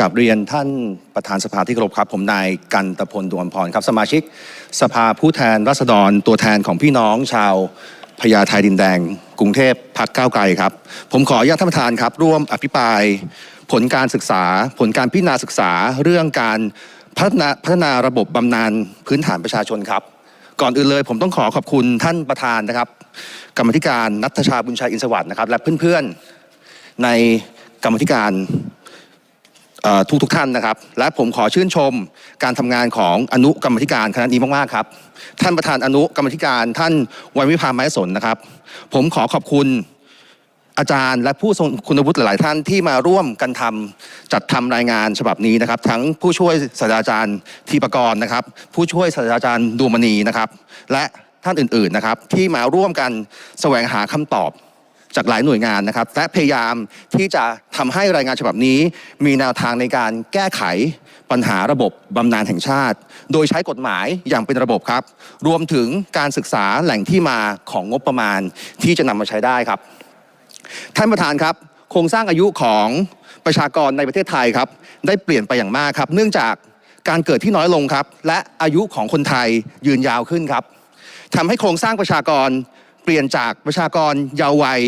กับเรียนท่านประธานสภาที่เคารพครับ ผมนายกันตพลดวงพรครับ สมาชิกสภาผู้แทนราษฎรตัวแทนของพี่น้องชาวพญาไทดินแดง กรุงเทพพักก้าวไกลครับ ผมขออนุญาตท่านประธานครับ ร่วมอภิปราย ผลการศึกษา ผลการพิจารณาศึกษา เรื่องการพัฒนาพัฒนาระบบบำนาญพื้นฐานประชาชนครับ ก่อนอื่นเลย ผมต้องขอขอบคุณท่านประธานนะครับ กรรมธิการนัทชาบุญชัยอินสวัสดิ์นะครับ และเพื่อนๆในกรรมธิการ ทุกทุกท่านนะครับ และผมขอชื่นชมการทำงานของอนุกรรมธิการคณะนี้มากๆครับ ท่านประธานอนุกรรมธิการท่านวันวิพาไม้สนนะครับ ผมขอขอบคุณอาจารย์และผู้ทรงคุณวุฒิหลาย ๆ ท่านที่มาร่วมกันทำจัดทำรายงานฉบับนี้นะครับ ทั้งผู้ช่วยศาสตราจารย์ทีปกรณ์นะครับ ผู้ช่วยศาสตราจารย์ดวงมณีนะครับ และท่านอื่น ๆ นะครับ ที่มาร่วมกันแสวงหาคำตอบ จากหลายหน่วยงานนะครับ และพยายามที่จะทำให้รายงานฉบับนี้ มีแนวทางในการแก้ไขปัญหาระบบบำนาญแห่งชาติ โดยใช้กฎหมายอย่างเป็นระบบครับ รวมถึงการศึกษาแหล่งที่มาของงบประมาณที่จะนำมาใช้ได้ครับ ท่านประธานครับ โครงสร้างอายุของประชากรในประเทศไทยครับ ได้เปลี่ยนไปอย่างมากครับ เนื่องจากการเกิดที่น้อยลงครับ และอายุของคนไทยยืนยาวขึ้นครับทำให้โครงสร้างประชากร ปลี่ยนจากประชากรเยาว์วัย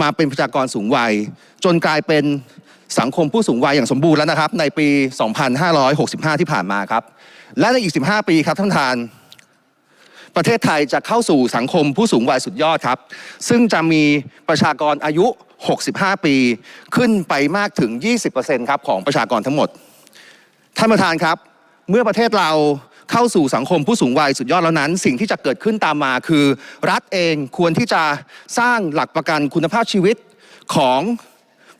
มาเป็นประชากรสูงวัย จนกลายเป็นสังคมผู้สูงวัยอย่างสมบูรณ์แล้วนะครับ ในปี 2565 ที่ผ่านมาครับ และในอีก 15 ปีครับท่านประธาน ประเทศไทยจะเข้าสู่สังคมผู้สูงวัยสุดยอดครับ ซึ่งจะมีประชากรอายุ 65 ปีขึ้นไปมากถึง 20%ครับของประชากรทั้งหมด ท่านประธานครับ เมื่อประเทศเรา เข้าสู่สังคมผู้สูงวัยสุดยอดแล้วนั้น สิ่งที่จะเกิดขึ้นตามมาคือ รัฐเองควรที่จะสร้างหลักประกันคุณภาพชีวิตของ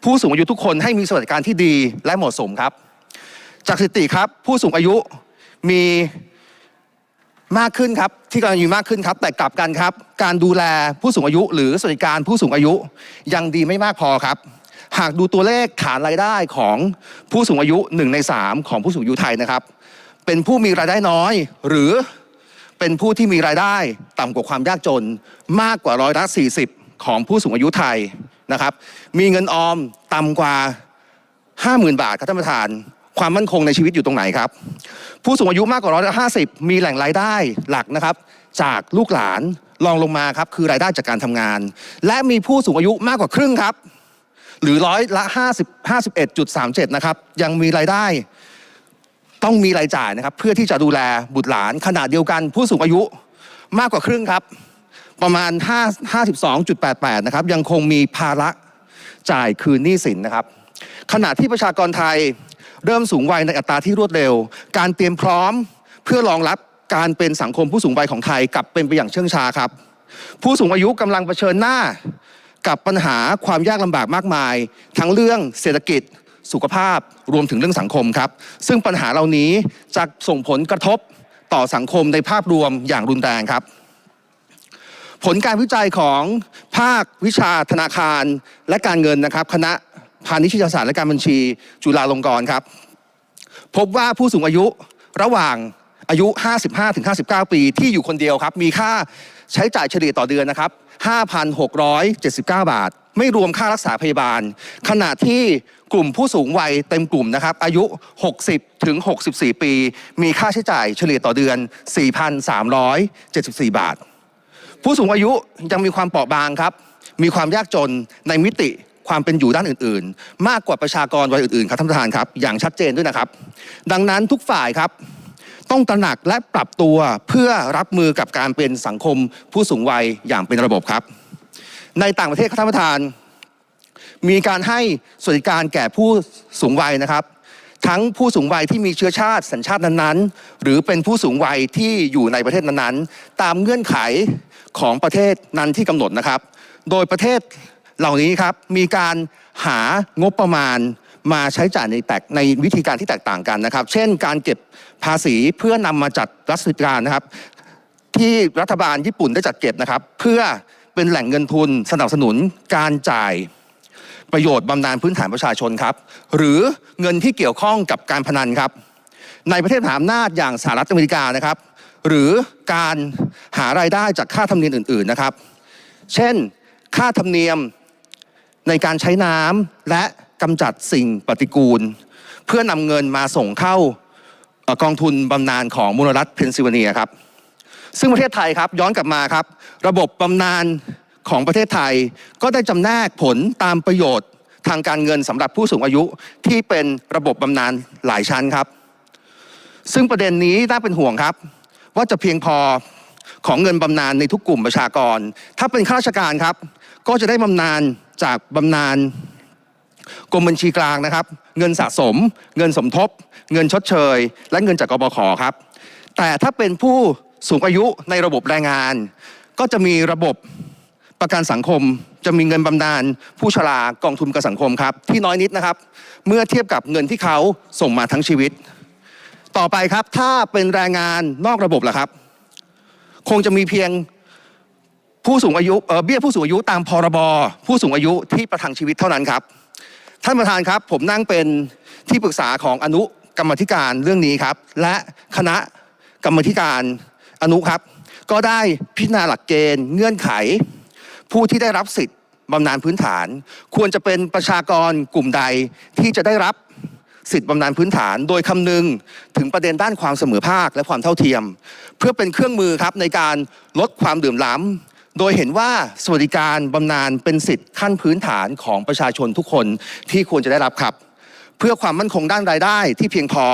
ผู้สูงอายุทุกคนให้มีสวัสดิการที่ดีและเหมาะสมครับ จากสถิติครับผู้สูงอายุมีมากขึ้นครับที่กำลังมีมากขึ้นครับ แต่กลับกันครับ การดูแลผู้สูงอายุ หรือสวัสดิการผู้สูงอายุยังดีไม่มากพอครับ หากดูตัวเลขฐานรายได้ของผู้สูงอายุหนึ่งในสามของผู้สูงอายุไทยนะครับ เป็นผู้มีรายได้น้อย หรือเป็นผู้ที่มีรายได้ต่ำกว่าความยากจนมากกว่าร้อยละ40 ของผู้สูงอายุไทยนะครับ มีเงินออมต่ำกว่า 50,000 บาทครับท่านประธาน ความมั่นคงในชีวิตอยู่ตรงไหนครับ ผู้สูงอายุมากกว่าร้อยละห้าสิบมีแหล่งรายได้หลักนะครับ จากลูกหลานรองลงมาครับคือรายได้จากการทำงาน และมีผู้สูงอายุมากกว่าครึ่งครับ หรือร้อยละห้าสิบห้าสิบเอ็ดจุดสามเจ็ดนะครับยังมีรายได้ ต้องมีรายจ่ายนะครับ เพื่อที่จะดูแลบุตรหลานขนาดเดียวกัน ผู้สูงอายุมากกว่าครึ่งครับ ประมาณ 5 52.88 นะครับ ยังคงมีภาระจ่ายคืนหนี้สินนะครับ ขณะที่ประชากรไทยเริ่มสูงวัยในอัตราที่รวดเร็ว การเตรียมพร้อมเพื่อรองรับการเป็นสังคมผู้สูงวัยของไทยกลับเป็นไปอย่างเชื่องช้าครับ ผู้สูงอายุกำลังเผชิญหน้ากับปัญหาความยากลำบากมากมาย ทั้งเรื่องเศรษฐกิจ สุขภาพรวมถึงเรื่องสังคมครับ ซึ่งปัญหาเหล่านี้จะส่งผลกระทบต่อสังคมในภาพรวมอย่างรุนแรงครับ ผลการวิจัยของภาควิชาธนาคารและการเงินนะครับ คณะพาณิชยศาสตร์และการบัญชี จุฬาลงกรณ์ครับ พบว่าผู้สูงอายุระหว่างอายุ 55-59 ปีที่อยู่คนเดียวครับ มีค่าใช้จ่ายเฉลี่ยต่อเดือนนะครับ 5,679 บาท ไม่รวมค่ารักษาพยาบาล ขณะที่ กลุ่มผู้สูงวัยเต็มกลุ่มนะครับ อายุ 60 ถึง 64 ปี มีค่าใช้จ่ายเฉลี่ยต่อเดือน 4,374 บาท ผู้สูงอายุยังมีความเปราะบางครับ มีความยากจนในมิติความเป็นอยู่ด้านอื่น ๆ มากกว่าประชากรวัยอื่น ๆ ครับท่านประธานครับ อย่างชัดเจนด้วยนะครับ ดังนั้นทุกฝ่ายครับ ต้องตระหนักและปรับตัวเพื่อรับมือกับการเป็นสังคมผู้สูงวัยอย่างเป็นระบบครับ ในต่างประเทศครับท่านประธาน มีการให้สวัสดิการแก่ผู้สูงวัยนะครับ ทั้งผู้สูงวัยที่มีเชื้อชาติสัญชาตินั้นๆ หรือเป็นผู้สูงวัยที่อยู่ในประเทศนั้นๆ ตามเงื่อนไขของประเทศนั้นที่กำหนดนะครับ โดยประเทศเหล่านี้ครับมีการหางบประมาณมาใช้จ่ายในแตกในวิธีการที่แตกต่างกันนะครับ เช่น การเก็บภาษีเพื่อนำมาจัดรัฐสวัสดิการนะครับ ที่รัฐบาลญี่ปุ่นได้จัดเก็บนะครับ เพื่อเป็นแหล่งเงินทุนสนับสนุนการจ่าย ประโยชน์บำนาญพื้นฐานประชาชนครับ หรือเงินที่เกี่ยวข้องกับการพนันครับ ในประเทศมหาอำนาจอย่างสหรัฐอเมริกานะครับ หรือการหารายได้จากค่าธรรมเนียมอื่น ๆนะครับ เช่น ค่าธรรมเนียมในการใช้น้ำและกำจัดสิ่งปฏิกูล เพื่อนำเงินมาส่งเข้ากองทุนบำนาญของมูลรัฐเพนซิลเวเนียครับ ซึ่งประเทศไทยครับย้อนกลับมาครับ ระบบบำนาญ ของประเทศไทย ก็ได้จำแนกผลตามประโยชน์ ทางการเงินสำหรับผู้สูงอายุที่เป็นระบบบำนาญหลายชั้นครับ ซึ่งประเด็นนี้น่าเป็นห่วงครับ ว่าจะเพียงพอของเงินบำนาญในทุกกลุ่มประชากร ถ้าเป็นข้าราชการครับ ก็จะได้บำนาญจากบำนาญกรมบัญชีกลางนะครับ เงินสะสม เงินสมทบ เงินชดเชย และเงินจากกบขครับ แต่ถ้าเป็นผู้สูงอายุในระบบแรงงาน ก็จะมีระบบ ประกันสังคมจะมีเงินบำนาญผู้ชรากองทุนประกันสังคมครับ ที่น้อยนิดนะครับ เมื่อเทียบกับเงินที่เขาส่งมาทั้งชีวิต ต่อไปครับถ้าเป็นแรงงานนอกระบบล่ะครับ คงจะมีเพียงผู้สูงอายุเออเบี้ยผู้สูงอายุตามพรบผู้สูงอายุที่ประทังชีวิตเท่านั้นครับ ท่านประธานครับผมนั่งเป็นที่ปรึกษาของอนุกรรมธิการเรื่องนี้ครับ และคณะกรรมธิการอนุครับ ก็ได้พิจารณาหลักเกณฑ์เงื่อนไข ผู้ที่ได้รับสิทธิ์บำนาญพื้นฐาน ควรจะเป็นประชากรกลุ่มใดที่จะได้รับสิทธิ์บำนาญพื้นฐาน โดยคำนึงถึงประเด็นด้านความเสมอภาคและความเท่าเทียม เพื่อเป็นเครื่องมือครับในการลดความเดื่มล้ำโดยเห็นว่าสวัสดิการบำนาญเป็นสิทธิ์ขั้นพื้นฐานของประชาชนทุกคนที่ควรจะได้รับครับ เพื่อความมั่นคงด้านรายได้ที่เพียงพอ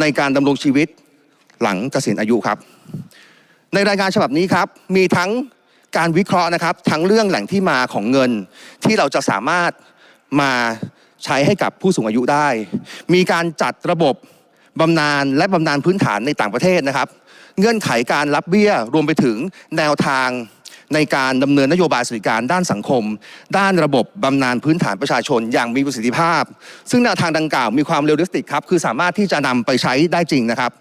ในการดำรงชีวิตหลังเกษียณอายุครับ ในรายงานฉบับนี้ครับมีทั้ง การวิเคราะห์นะครับ ทั้งเรื่องแหล่งที่มาของเงิน ที่เราจะสามารถมาใช้ให้กับผู้สูงอายุได้ มีการจัดระบบบำนาญและบำนาญพื้นฐานในต่างประเทศนะครับ เงื่อนไขการรับเบี้ยรวมไปถึงแนวทางในการดำเนินนโยบายสวัสดิการด้านสังคม ด้านระบบบำนาญพื้นฐานประชาชนอย่างมีประสิทธิภาพ ซึ่งแนวทางดังกล่าวมีความเรียลลิสติกครับ คือสามารถที่จะนำไปใช้ได้จริงนะครับ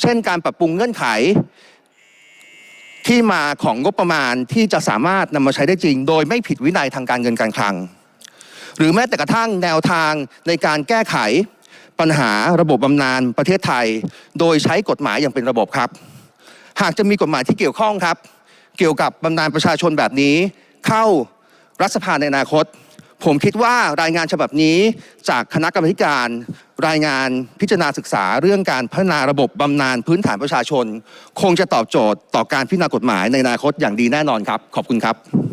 เช่นการปรับปรุงเงื่อนไข ที่มาของงบประมาณที่จะสามารถนำมาใช้ได้จริง โดยไม่ผิดวินัยทางการเงินการคลัง หรือแม้แต่กระทั่งแนวทางในการแก้ไขปัญหาระบบบำนาญประเทศไทย โดยใช้กฎหมายอย่างเป็นระบบครับ หากจะมีกฎหมายที่เกี่ยวข้องครับ เกี่ยวกับบำนาญประชาชนแบบนี้ เข้ารัฐสภาในอนาคต ผมคิดว่ารายงานฉบับนี้จากคณะกรรมการรายงานพิจารณาศึกษาเรื่องการพัฒนาระบบบำนาญพื้นฐานประชาชน คงจะตอบโจทย์ต่อการพิจารณากฎหมายในอนาคตอย่างดีแน่นอนครับ ขอบคุณครับ